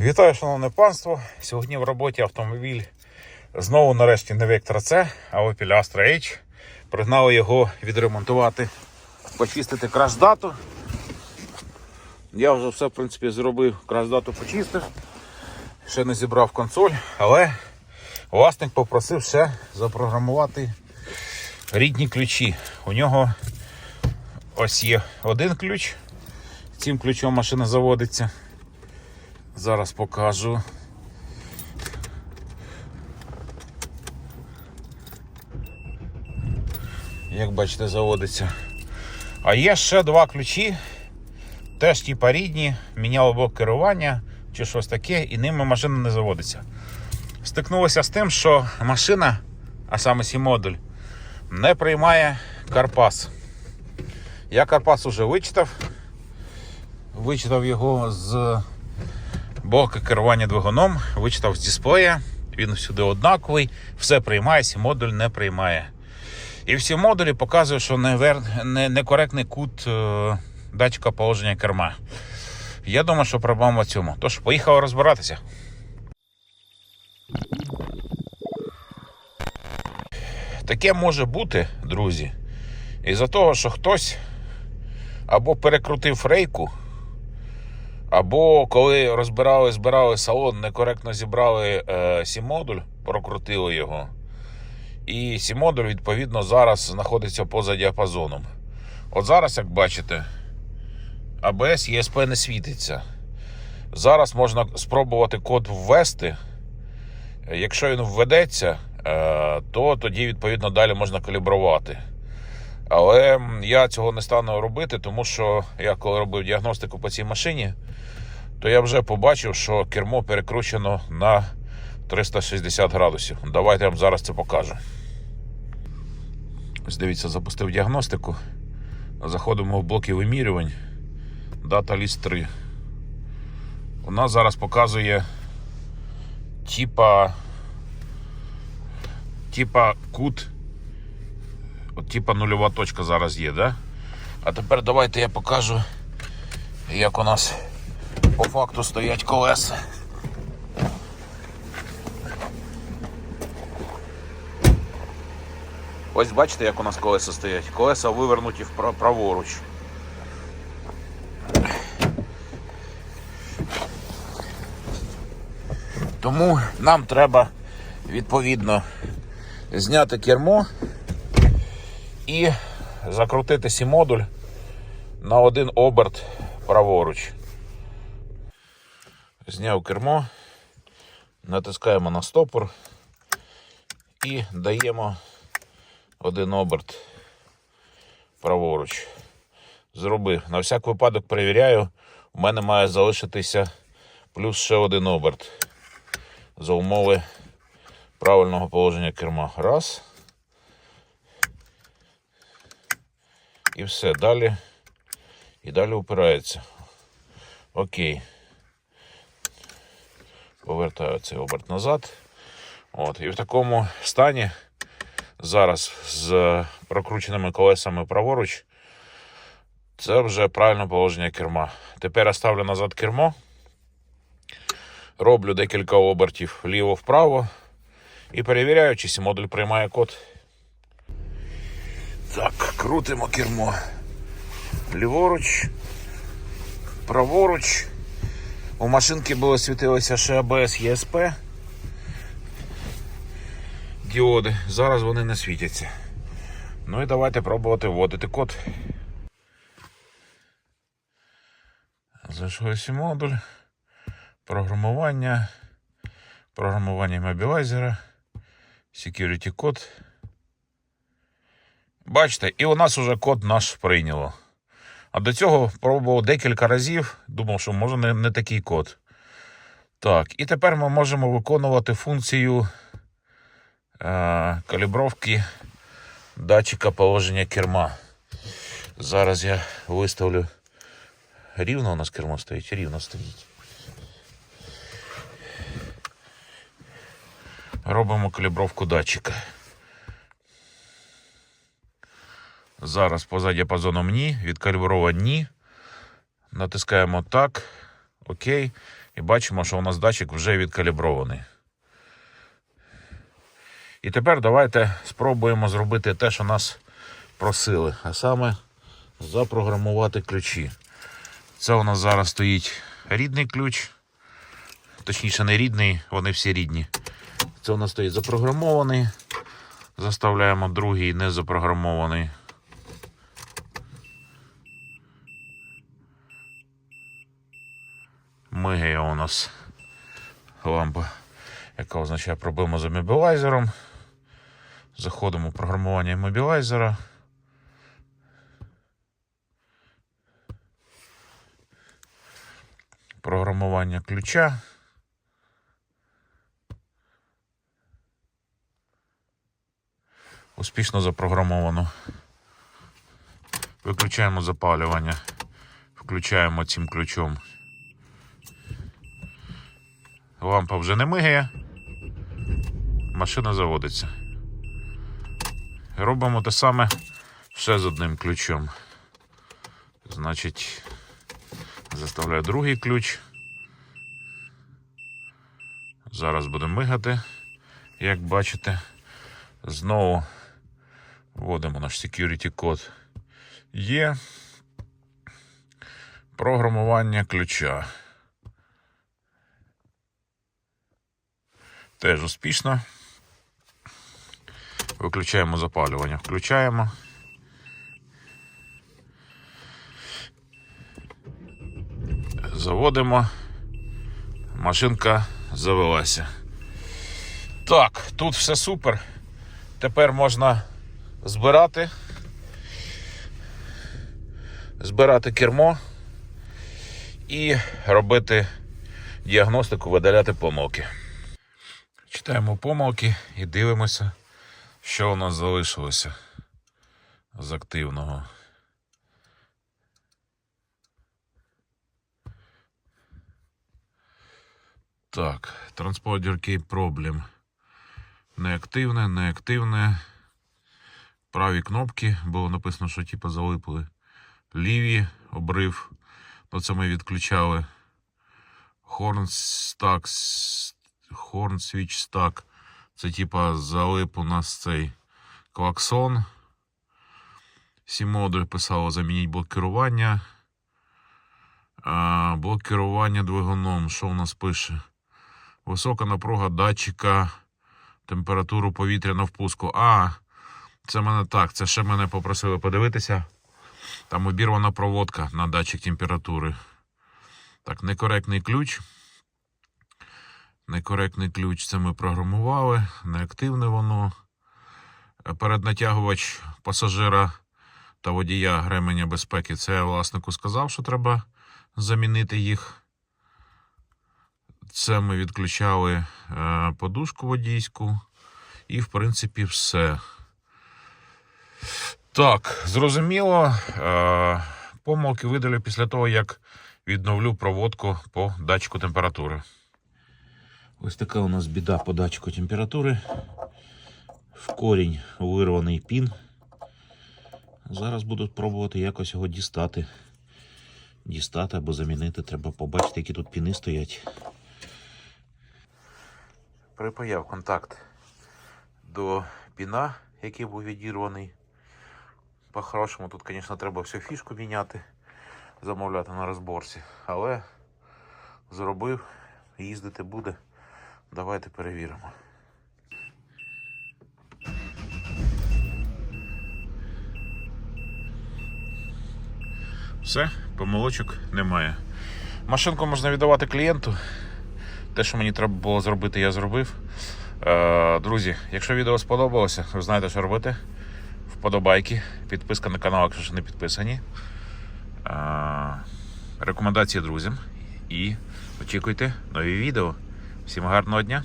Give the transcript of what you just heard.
Вітаю, шановне панство. Сьогодні в роботі автомобіль знову нарешті не Vectra C, а Opel Astra H. Пригнали його відремонтувати, почистити краш-дату. Я вже все, в принципі, зробив, краш-дату почистив. Ще не зібрав консоль, але власник попросив ще запрограмувати рідні ключі. У нього ось є один ключ. Цим ключом машина заводиться. Зараз покажу. Як бачите, заводиться. А є ще два ключі, теж типа рідні, міняли блок керування чи щось таке, і ними машина не заводиться. Стикнулося з тим, що машина, а саме сій модуль, не приймає Карпас. Я Карпас уже вичитав. Вичитав його з блока керування двигуном, вичитав з дисплея. Він всюди однаковий, все приймає, сі модуль не приймає. І всі модулі показують, що невер... не... некоректний кут е... датчика положення керма. Я думаю, що проблема в цьому. Тож, поїхали розбиратися. Таке може бути, друзі, із-за того, що хтось або перекрутив рейку, або коли розбирали, збирали салон, некоректно зібрали е, сі-модуль, прокрутили його. І сі-модуль, відповідно, зараз знаходиться поза діапазоном. От зараз, як бачите, АБС ЄСП не світиться. Зараз можна спробувати код ввести. Якщо він введеться, е, то тоді, відповідно, далі можна калібрувати. Але я цього не стану робити, тому що я коли робив діагностику по цій машині, то я вже побачив, що кермо перекручено на 360 градусів. Давайте я вам зараз це покажу. Ось дивіться, запустив діагностику. Заходимо в блоки вимірювань. Data List 3. У нас зараз показує типа кут От типа нульова точка зараз є, да? А тепер давайте я покажу, як у нас по факту стоять колеса. Ось бачите, як у нас колеса стоять. Колеса вивернуті праворуч. Тому нам треба відповідно зняти кермо і закрутити сі модуль на один оберт праворуч. Зняв кермо, натискаємо на стопор і даємо один оберт праворуч. Зробив. На всяк випадок перевіряю, у мене має залишитися плюс ще один оберт за умови правильного положення керма. Раз. І все, далі. І далі упирається. Окей. Повертаю цей оберт назад. От. І в такому стані зараз з прокрученими колесами праворуч. Це вже правильне положення керма. Тепер я ставлю назад кермо. Роблю декілька обертів вліво-вправо. І перевіряю, чи модуль приймає код. Так, крутимо кермо. Ліворуч, праворуч. У машинки було світилося ще АБС ЄСП. Діоди. Зараз вони не світяться. Ну і давайте пробувати вводити код. Зайшовся модуль. Програмування. Програмування мобілайзера. Security код. Бачите, і у нас уже код наш прийняло. А до цього пробував декілька разів, думав, що може не, не такий код. Так, і тепер ми можемо виконувати функцію е, калібровки датчика положення керма. Зараз я виставлю. Рівно у нас кермо стоїть, рівно стоїть. Робимо калібровку датчика. Зараз поза діапазоном ні, відкалібровано ні. Натискаємо так. Окей. І бачимо, що у нас датчик вже відкалібрований. І тепер давайте спробуємо зробити те, що нас просили, а саме запрограмувати ключі. Це у нас зараз стоїть рідний ключ. Точніше, не рідний, вони всі рідні. Це у нас стоїть запрограмований. Заставляємо другий не запрограмований. Мигає у нас лампа, яка означає проблему з мобілайзером. Заходимо в програмування мобілайзера. Програмування ключа. Успішно запрограмовано. Виключаємо запалювання. Включаємо цим ключом. Лампа вже не мигає. Машина заводиться. Робимо те саме ще з одним ключом. Значить, заставляю другий ключ. Зараз буде мигати. Як бачите, знову вводимо наш security код. Є програмування ключа. Теж успішно. Виключаємо запалювання. Включаємо. Заводимо. Машинка завелася. Так, тут все супер. Тепер можна збирати. Збирати кермо і робити діагностику, видаляти помилки. Читаємо помилки і дивимося, що у нас залишилося з активного. Так, транспортер key problem. Неактивне, неактивне. Праві кнопки, було написано, що типу залипли. Ліві обрив. Ну, це ми відключали. Stack, Horn switch stack. Це типа залип у нас цей клаксон. Сімоди писало замініть блок керування. А, блок двигуном. Що у нас пише? Висока напруга датчика, температуру повітря на впуску. А, це мене так. Це ще мене попросили подивитися. Там обірвана проводка на датчик температури. Так, некоректний ключ. Некоректний ключ це ми програмували, неактивне воно. Переднатягувач пасажира та водія гременя безпеки. Це я власнику сказав, що треба замінити їх. Це ми відключали е, подушку водійську. І, в принципі, все. Так, зрозуміло. Е, помилки видалю після того, як відновлю проводку по датчику температури. Ось така у нас біда по датчику температури. В корінь вирваний пін. Зараз буду пробувати якось його дістати. Дістати або замінити. Треба побачити, які тут піни стоять. Припаяв контакт до піна, який був відірваний. По-хорошому, тут, звісно, треба всю фішку міняти, замовляти на розборці. Але зробив, їздити буде. Давайте перевіримо. Все, помилочок немає. Машинку можна віддавати клієнту. Те, що мені треба було зробити, я зробив. Е, друзі, якщо відео сподобалося, ви знаєте, що робити. Вподобайки, підписка на канал, якщо ще не підписані. Е, рекомендації друзям. І очікуйте нові відео. Всім гарного дня!